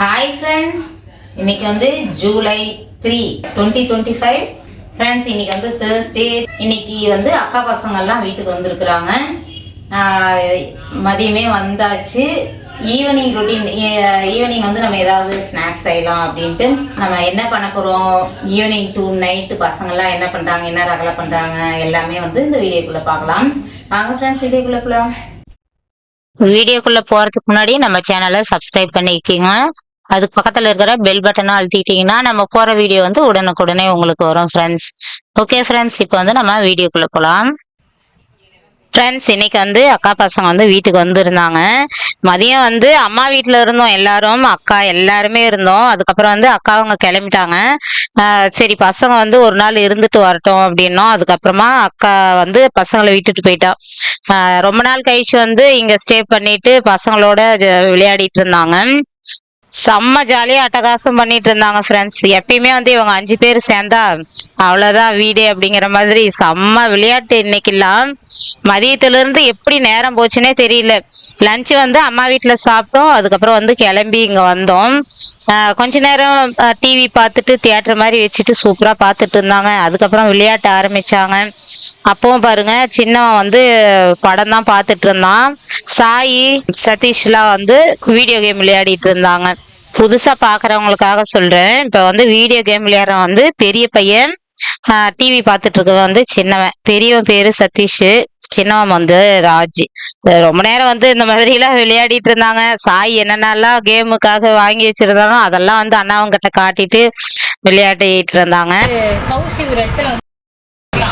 Hi friends இன்னைக்கு வந்து July three twenty twenty five friends இன்னைக்கு வந்து தேர்ஸ்டே இன்னைக்கு வந்து அக்கா பசங்கள்லாம் வீட்டுக்கு வந்திருக்கிறாங்க. மதியமே வந்தாச்சு. ஈவினிங் ரொட்டீன் ஈவினிங் வந்து நம்ம ஏதாவது ஸ்நாக்ஸ் செய்யலாம் அப்படின்ட்டு நம்ம என்ன பண்ண போகிறோம் ஈவினிங் டூ நைட்டு பசங்கள்லாம் என்ன பண்ணுறாங்க என்ன ரகலை பண்ணுறாங்க எல்லாமே வந்து இந்த வீடியோக்குள்ளே பார்க்கலாம். வாங்க ஃப்ரெண்ட்ஸ் வீடியோக்குள்ளே போகலாம் வீடியோக்குள்ளே போகிறதுக்கு முன்னாடி நம்ம சேனலை சப்ஸ்கிரைப் பண்ணிக்கோங்க. அதுக்கு பக்கத்துல இருக்கிற பெல் பட்டனை அழுத்திட்டீங்கன்னா நம்ம போற வீடியோ வந்து உடனுக்குடனே உங்களுக்கு வரும் ஃப்ரெண்ட்ஸ் ஓகே ஃப்ரெண்ட்ஸ் இப்போ வந்து நம்ம வீடியோக்குள்ள போகலாம் ஃப்ரெண்ட்ஸ் இன்னைக்கு வந்து அக்கா பசங்க வந்து வீட்டுக்கு வந்திருந்தாங்க. மதியம் வந்து அம்மா வீட்டில் இருந்தோம் எல்லாரும். அக்கா எல்லாருமே இருந்தோம். அதுக்கப்புறம் வந்து அக்கா அவங்க கிளம்பிட்டாங்க. சரி பசங்க வந்து ஒரு நாள் இருந்துட்டு வரட்டும் அப்படின்னோம். அதுக்கப்புறமா அக்கா வந்து பசங்களை விட்டுட்டு போயிட்டா. ரொம்ப நாள் கழிச்சு வந்து இங்கே ஸ்டே பண்ணிட்டு பசங்களோட விளையாடிட்டு இருந்தாங்க. செம்ம ஜாலியாக அட்டகாசம் பண்ணிட்டு இருந்தாங்க ஃப்ரெண்ட்ஸ் எப்பயுமே வந்து இவங்க அஞ்சு பேர் சேர்ந்தா அவ்வளோதான் வீடு அப்படிங்கிற மாதிரி செம்ம விளையாட்டு இன்னைக்கெல்லாம். மதியத்துலேருந்து எப்படி நேரம் போச்சுன்னே தெரியல. லஞ்சு வந்து அம்மா வீட்டில் சாப்பிட்டோம். அதுக்கப்புறம் வந்து கிளம்பி இங்கே வந்தோம். கொஞ்ச நேரம் டிவி பார்த்துட்டு தியேட்டர் மாதிரி வச்சுட்டு சூப்பராக பார்த்துட்டு இருந்தாங்க. அதுக்கப்புறம் விளையாட்டு ஆரம்பித்தாங்க அப்பவும் பாருங்க சின்னவன் வந்து படம் தான் பார்த்துட்டு இருந்தான். சாயி சதீஷ்லாம் வந்து வீடியோ கேம் விளையாடிட்டு இருந்தாங்க. புதுசா பாக்குறவங்களுக்காக சொல்றேன். இப்ப வந்து வீடியோ கேம் விளையாடுற வந்து பெரிய பையன் டிவி பார்த்துட்டு இருக்க வந்து சின்னவன். பெரியவன் பேரு சதீஷ் சின்னவன் வந்து ராஜ். ரொம்ப நேரம் வந்து இந்த மாதிரி எல்லாம் விளையாடிட்டு இருந்தாங்க. சாய் என்னென்னலாம் கேமுக்காக வாங்கி வச்சிருந்தாலும் அதெல்லாம் வந்து அண்ணாவங்கிட்ட காட்டிட்டு விளையாடிட்டு இருந்தாங்க கௌசி ஒரு இடத்துல வந்து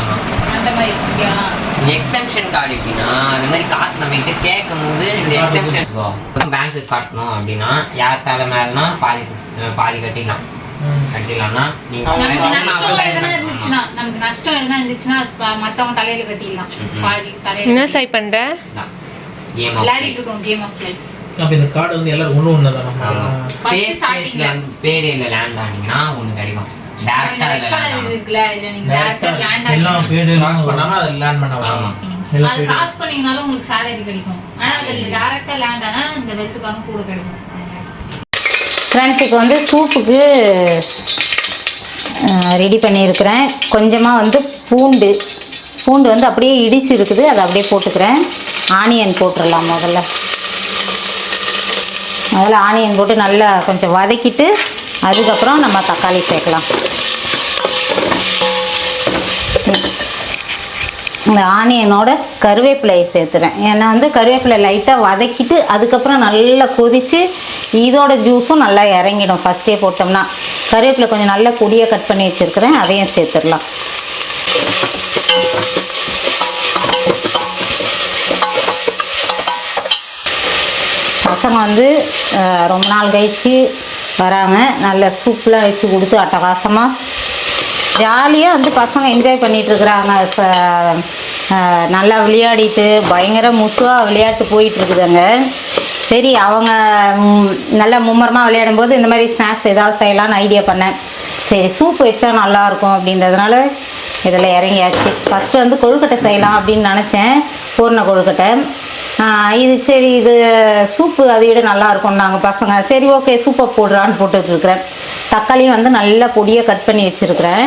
அந்த மாதிரி இருக்கியா இந்த எக்ஸம்ஷன் கார்டு எப்படின்னா அந்த மாதிரி காசு நம்ம கிட்ட கேட்கும் போது இந்த எக்ஸம்ஷன் பேங்க்கு காட்டணும் அப்படின்னா யார் தலை மேலனா பாதி பாதி கட்டிடலாம். கட்டிடலாம்னா நீங்க நமக்கு நஷ்டம் எதனா இருந்துச்சுன்னா மத்தவங்க தலையில கட்டிடலாம். பாதி தலையில என்ன சாய் பண்ற? கேம் விளையாடிட்டு இருக்கோம் கேம் ஆஃப் லைஃப் அப்ப இந்த கார்டு வந்து எல்லாரும் ஒண்ணு ஒண்ணு தான் ஆமா. First பேஸ் starting பேஸ்ல ல. வந்து பேடேல லேண்ட் ஆனீங்கன்னா ஒண்ணு கிடைக்கும். டேரக்டா ரெட் கலர் அதுல இருக்குல்ல இதுல நீங்க டேரக்டா லேண்ட் எல்லாம் ஆகி பேடு கிராஸ் பண்ணாம அது லேண்ட் பண்ண ஆமா. எல்லாம் அது பேடு கிராஸ் பண்ணீங்கனாலும் உங்களுக்கு salary கிடைக்கும். ஆனா அதுல டேரக்டா லேண்ட் ஆனா இந்த வெல்த்துக்கான கூட கிடைக்கும். ஃப்ரெண்ட்ஸ் இப்போ வந்து சூப்புக்கு ரெடி பண்ணியிருக்கிறேன். கொஞ்சமாக வந்து பூண்டு. பூண்டு வந்து அப்படியே இடிச்சு இருக்குது அதை அப்படியே போட்டுக்கிறேன். ஆனியன் போட்டுடலாம் முதல்ல. முதல்ல ஆனியன் போட்டு நல்லா கொஞ்சம் வதக்கிட்டு அதுக்கப்புறம் நம்ம தக்காளி சேர்க்கலாம். இந்த ஆனியனோட கருவேப்பிலையை சேர்த்துறேன். ஏன்னா வந்து கருவேப்பிலை லைட்டாக வதக்கிட்டு அதுக்கப்புறம் நல்லா கொதித்து இதோட ஜூஸும் நல்லா இறங்கிடும். ஃபஸ்ட்டே போட்டோம்னா. கருவேப்பிலை கொஞ்சம் நல்லா கொடியாக கட் பண்ணி வச்சுருக்கிறேன். அதையும் சேர்த்துடலாம். பசங்க வந்து ரொம்ப நாள் கழிச்சு வராங்க. நல்ல சூப்லாம் வச்சு கொடுத்து அட்டகாசமாக ஜாலியாக வந்து பசங்க என்ஜாய் பண்ணிகிட்ருக்குறாங்க இருக்கிறாங்க. ச- நல்லா விளையாடிட்டு பயங்கர முசுவாக விளையாட்டு போயிட்டுருக்குதுங்க சரி அவங்க நல்லா மும்மரமாக விளையாடும் போது இந்த மாதிரி ஸ்நாக்ஸ் ஏதாவது செய்யலாம்னு ஐடியா பண்ணேன். சரி சூப் வச்சா நல்லாயிருக்கும் அப்படின்றதுனால இதில் இறங்கியாச்சு. ஃபஸ்ட்டு வந்து கொழுக்கட்டை செய்யலாம் அப்படின்னு நினச்சேன். பூர்ண கொழுக்கட்டை. இது சரி இது சூப்பு அதை விட நல்லா இருக்கும் நாங்கள் பசங்க. சரி ஓகே சூப்பை போடுறான்னு போட்டுட்ருக்குறேன். தக்காளியும் வந்து நல்லா பொடியாக கட் பண்ணி வச்சுருக்குறேன்.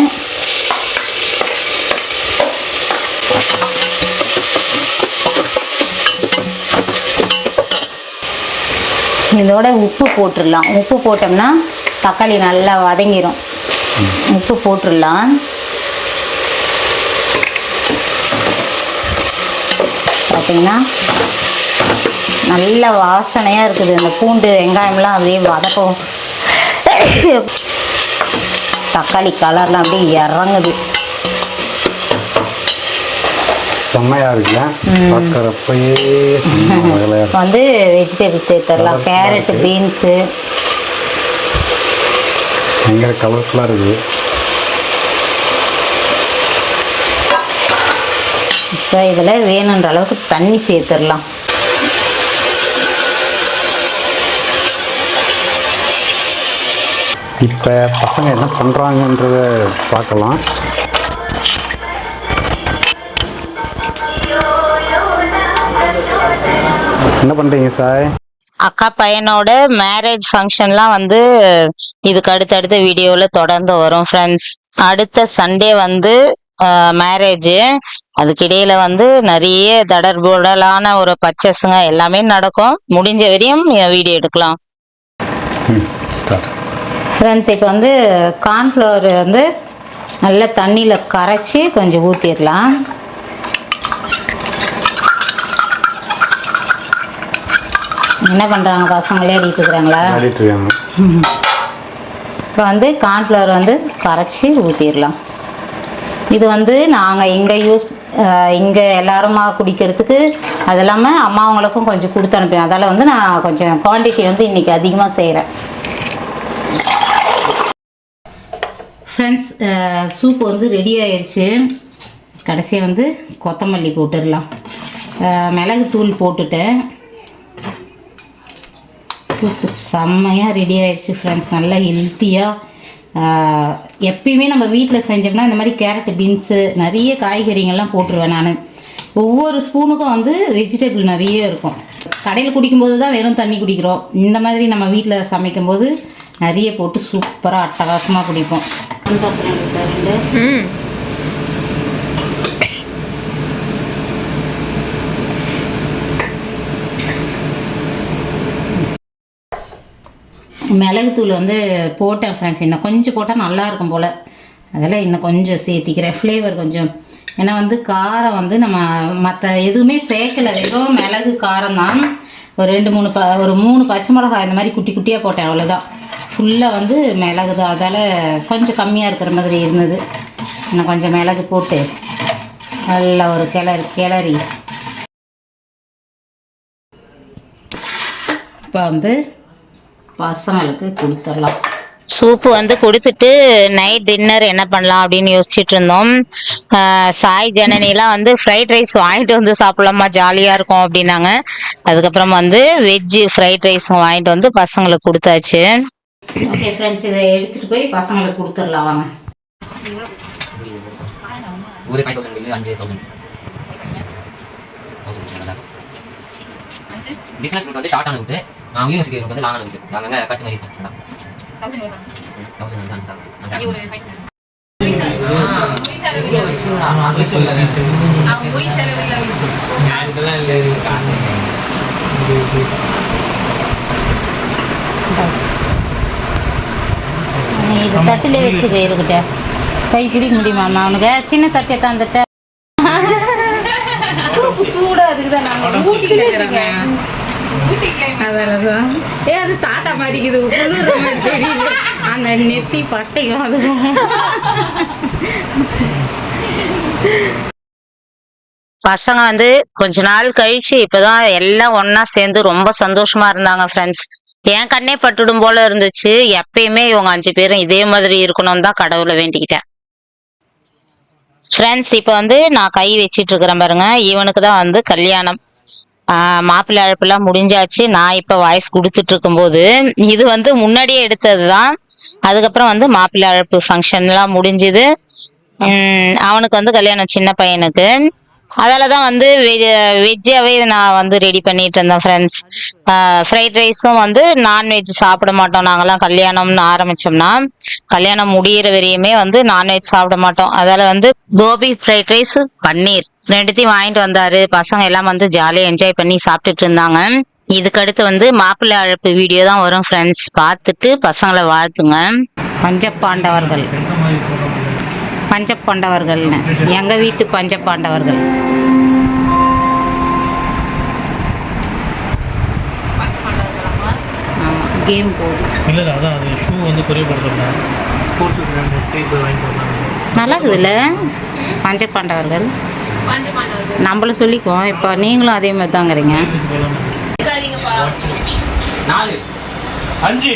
இதோட உப்பு போட்டுடலாம். உப்பு போட்டோம்னா தக்காளி நல்லா வதங்கிரும். உப்பு போட்டுடலாம். பார்த்தீங்கன்னா நல்ல வாசனையாக இருக்குது. இந்த பூண்டு வெங்காயம்லாம் அப்படியே வதக்கும். தக்காளி கலர்லாம் அப்படியே இறங்குது. செம்மையா இருக்குல்ல வந்து வெஜிடபிள் சேர்த்துடலாம். கேரட்டு பீன்ஸு பயங்கர கலர்ஃபுல்லாக இருக்குது இப்போ இதில் வேணுன்ற அளவுக்கு தண்ணி சேர்த்துடலாம். இப்போ பசங்க என்ன பண்ணுறாங்கன்றத பார்க்கலாம். என்ன பண்ணுறீங்க சாய்? அக்கா பையனோட மேரேஜ் ஃபங்க்ஷன்லாம் வந்து இதுக்கு அடுத்தடுத்த வீடியோவில் தொடர்ந்து வரும் ஃப்ரெண்ட்ஸ் அடுத்த சண்டே வந்து மேரேஜ் அதுக்கிடையில வந்து நிறைய தடர்புடலான ஒரு பர்ச்சேஸுங்க எல்லாமே நடக்கும். முடிஞ்ச வரையும் வீடியோ எடுக்கலாம். ஃப்ரெண்ட்ஸ் இப்போ வந்து கார்ன்ஃப்ளவர் வந்து நல்லா தண்ணியில் கரைச்சி கொஞ்சம் ஊற்றிடலாம் என்ன பண்ணுறாங்க பசங்க? விளையாடிட்டு இருக்கிறாங்களா இப்போ வந்து கார்ன்ஃப்ளவர் வந்து கரைச்சி ஊற்றிடலாம் இது வந்து நாங்கள் இங்கே யூஸ் இங்கே எல்லாருமா குடிக்கிறதுக்கு அது இல்லாமல் அம்மாவங்களுக்கும் கொஞ்சம் கொடுத்து அனுப்புவேன். அதால் வந்து நான் கொஞ்சம் குவான்டிட்டி வந்து இன்றைக்கி அதிகமாக செய்கிறேன் ஃப்ரெண்ட்ஸ் சூப் uh, வந்து ரெடி ஆயிடுச்சு கடைசியாக வந்து கொத்தமல்லி போட்டுடலாம். Uh, மிளகு மிளகுத்தூள் போட்டுட்டேன். சூப்பு செம்மையாக ரெடி ஆயிடுச்சு ஃப்ரெண்ட்ஸ் நல்லா ஹெல்த்தியாக uh, எப்பயுமே நம்ம வீட்டில் செஞ்சோம்னா இந்த மாதிரி கேரட் பீன்ஸு நிறைய காய்கறிங்கள்லாம் போட்டுருவேன் நான். ஒவ்வொரு ஸ்பூனுக்கும் வந்து வெஜிடபிள் நிறைய இருக்கும். கடையில் குடிக்கும்போது தான் வெறும் தண்ணி குடிக்கிறோம். இந்த மாதிரி நம்ம வீட்டில் சமைக்கும்போது நிறைய போட்டு சூப்பராக அட்டகாசமாக குடிப்போம். மிளகுத்தூள் வந்து போட்டேன் ஃப்ரெண்ட்ஸ் இன்னும் கொஞ்சம் போட்டால் நல்லா இருக்கும் போல். அதெல்லாம் இன்னும் கொஞ்சம் சேர்த்திக்கிறேன். ஃப்ளேவர் கொஞ்சம். ஏன்னா வந்து காரம் வந்து நம்ம மற்ற எதுவுமே சேர்க்கலை. வெறும் மிளகு காரம் தான். ஒரு ரெண்டு மூணு ப ஒரு மூணு பச்சை மிளகாய் இந்த மாதிரி குட்டி குட்டியாக போட்டேன். அவ்வளோதான் ஃபுல்லாக வந்து மிளகு தான். அதால் கொஞ்சம் கம்மியாக இருக்கிற மாதிரி இருந்தது. இன்னும் கொஞ்சம் மிளகு போட்டு நல்லா ஒரு கிளறி கிளறி. இப்போ வந்து பசங்களுக்கு கொடுத்துடலாம். சூப்பு வந்து கொடுத்துட்டு நைட் டின்னர் என்ன பண்ணலாம் அப்படின்னு யோசிச்சுட்டு இருந்தோம். சாய் ஜனனிலாம் வந்து ஃப்ரைட் ரைஸ் வாங்கிட்டு வந்து சாப்பிடலாமா? ஜாலியாக இருக்கும் அப்படின்னாங்க. அதுக்கப்புறம் வந்து வெஜ்ஜு ஃப்ரைட் ரைஸ் வாங்கிட்டு வந்து பசங்களுக்கு கொடுத்தாச்சு. ஓகே ஃப்ரெண்ட்ஸ் இதை எடுத்துகிட்டு போய் பசங்களுக்கு கொடுத்துடலாம் வாங்க. ஒரு ஃபைவ் தௌசண்ட் பில்லு அஞ்சு தௌசண்ட் பிஸ்னஸ் ரூட் வந்து ஷார்ட் ஆன ரூட்டு யூனிவர்சிட்டி ரூட் வந்து லாங் ஆன ரூட் அங்கங்க கட்டு மாதிரி இருக்கு தௌசண்ட் வந்து அஞ்சு ஒரு five cent. பொய் செலவு இல்ல. ஆமா அது சொல்லாதீங்க அவன் பொய் செலவு இல்ல. காசு நீ இது தட்டிலே வச்சு போயிருக்கிட்ட கை பிடிக்க முடியுமா அவனுக்கு சின்ன தட்டை தந்துட்ட சூப்பு சூடா அதுக்கு தான் நாங்கள் ஊட்டிக்கிட்டு இருக்கிறோங்க. அதான் ஏ அது தாத்தா மாதிரி இருக்குது குளிர் மாதிரி தெரியுது. அந்த நெத்தி பட்டையும் அதுவும் பசங்க வந்து கொஞ்ச நாள் கழிச்சு இப்பதான் எல்லாம் ஒண்ணா சேர்ந்து ரொம்ப சந்தோஷமா இருந்தாங்க ஃப்ரெண்ட்ஸ் என் கண்ணே பட்டுடும் போல இருந்துச்சு. எப்பயுமே இவங்க அஞ்சு பேரும் இதே மாதிரி இருக்கணும்னு தான் கடவுளை வேண்டிக்கிட்டேன். ஃப்ரெண்ட்ஸ் இப்போ வந்து நான் கை வச்சிட்டு இருக்கிறேன் பாருங்க. இவனுக்கு தான் வந்து கல்யாணம். மாப்பிள்ளை அழைப்புலாம் முடிஞ்சாச்சு. நான் இப்போ வாய்ஸ் கொடுத்துட்டு இருக்கும்போது இது வந்து முன்னாடியே எடுத்தது தான். அதுக்கப்புறம் வந்து மாப்பிள்ளை அழைப்பு ஃபங்க்ஷன்லாம் முடிஞ்சுது. அவனுக்கு வந்து கல்யாணம் சின்ன பையனுக்கு. அதால தான் வந்து வெஜ்ஜாவே நான் வந்து ரெடி பண்ணிட்டு இருந்தேன் ஃப்ரெண்ட்ஸ் ஃப்ரைட் ரைஸும் வந்து நான்வெஜ் சாப்பிட மாட்டோம். நாங்கெல்லாம் கல்யாணம்னு ஆரம்பிச்சோம்னா கல்யாணம் முடியிற வரையுமே வந்து நான்வெஜ் சாப்பிட மாட்டோம். அதால வந்து கோபி ஃப்ரைட் ரைஸ் பன்னீர் ரெண்டுத்தையும் வாங்கிட்டு வந்தாரு. பசங்க எல்லாம் வந்து ஜாலியாக என்ஜாய் பண்ணி சாப்பிட்டுட்டு இருந்தாங்க. இதுக்கு அடுத்து வந்து மாப்பிள்ளை அழைப்பு வீடியோ தான் வரும் ஃப்ரெண்ட்ஸ் பார்த்துட்டு பசங்களை வாழ்த்துங்க. பஞ்சப்பாண்டவர்கள் பஞ்சப்பாண்டவர்கள்னு எங்க வீட்டு பஞ்சப்பாண்டவர்கள் ஆமா கேம் போகுது இல்லை இல்லை அதான் அது ஷூ வந்து வந்தாங்க. நல்லா இருக்குதுல்ல பாஞ்ச பாண்டவர்கள். நம்மளும் சொல்லிக்குவோம் இப்போ நீங்களும் அதே மாதிரி தாங்கிறீங்க அஞ்சு.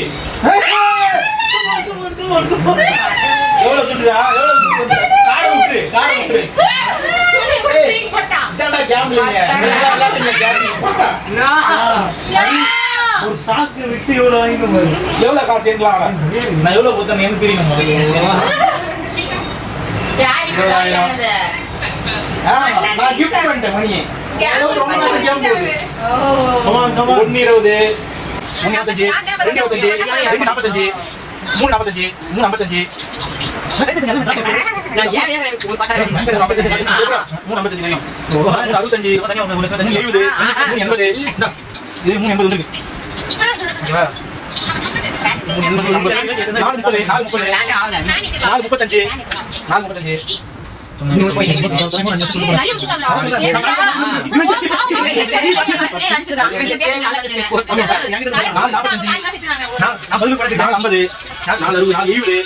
எவ்வளவு துட்டுடா எவ்வளவு காடு விட்டுரு காடு விட்டுரு. இதான்டா கேம்பிளிங்க எல்லாத்தையும் கேம்பிளிங் போட்டா ஒரு சாக்கு விட்டு எவ்வளவு வாங்கிட்டு பாரு எவ்வளவு காசு எங்கலாம் நான் எவ்வளவு கொடுத்தேன் எனக்கு தெரியும் நான் கிஃப்ட் பண்ணிட்டேன் மணியை. ஒன்னு இருபது மூணு நாற்பத்தஞ்சு ரெண்டு நாற்பத்தஞ்சு மூணு நாற்பத்தஞ்சு மூணு ஐம்பத்தஞ்சு மூணு ஐம்பத்தஞ்சு தெரியும் மூணு அறுபத்தஞ்சு எழுபது எண்பது இது மூணு எண்பது இருக்கு ஓகேவா? நாலு முப்பது நாலு முப்பது நாலு முப்பத்தஞ்சு நாலு முப்பத்தஞ்சு ஐம்பது நாலு அறுபது நாலு எழுபது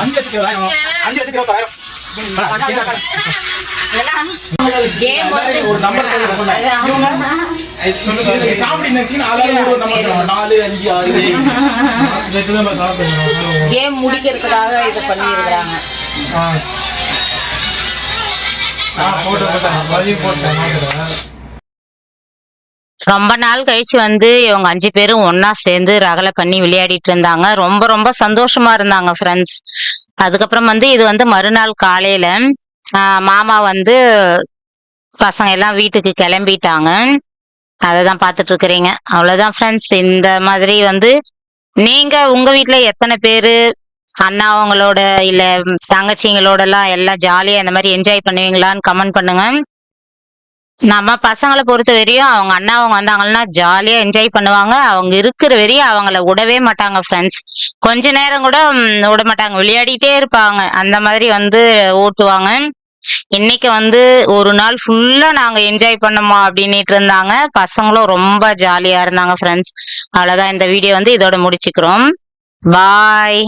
அஞ்சு லட்சத்தி இருபதாயிரம் அஞ்சு லட்சத்தி இருபத்தாயிரம் Game வந்து ஒரு நம்பர் ரொம்ப நாள் கழிச்சு வந்து இவங்க அஞ்சு பேரும் ஒன்னா சேர்ந்து ரகலை பண்ணி விளையாடிட்டு இருந்தாங்க. ரொம்ப ரொம்ப சந்தோஷமா இருந்தாங்க ஃப்ரெண்ட்ஸ் அதுக்கப்புறம் வந்து இது வந்து மறுநாள் காலையில மாமா வந்து பசங்க எல்லாம் வீட்டுக்கு கிளம்பிட்டாங்க. அதை தான் பார்த்துட்டு இருக்கிறீங்க. அவ்வளோதான் ஃப்ரெண்ட்ஸ் இந்த மாதிரி வந்து நீங்க உங்க வீட்டில் எத்தனை பேரு அண்ணா அவங்களோட இல்ல தங்கச்சிங்களோட எல்லாம் எல்லாம் ஜாலியா இந்த மாதிரி என்ஜாய் பண்ணுவீங்களான்னு கமெண்ட் பண்ணுங்க. நம்ம பசங்களை பொறுத்த வரையும் அவங்க அண்ணா அவங்க வந்தாங்கன்னா ஜாலியா என்ஜாய் பண்ணுவாங்க. அவங்க இருக்கிற வரையும் அவங்கள விடவே மாட்டாங்க ஃப்ரெண்ட்ஸ் கொஞ்ச நேரம் கூட விட மாட்டாங்க. விளையாடிட்டே இருப்பாங்க. அந்த மாதிரி வந்து ஓட்டுவாங்க. இன்னைக்கு வந்து ஒரு நாள் ஃபுல்லா நாங்க என்ஜாய் பண்ணோமா அப்படின்னுட்டு இருந்தாங்க. பசங்களும் ரொம்ப ஜாலியா இருந்தாங்க ஃப்ரெண்ட்ஸ் அவ்வளவுதான். இந்த வீடியோ வந்து இதோட முடிச்சுக்கிறோம். பாய்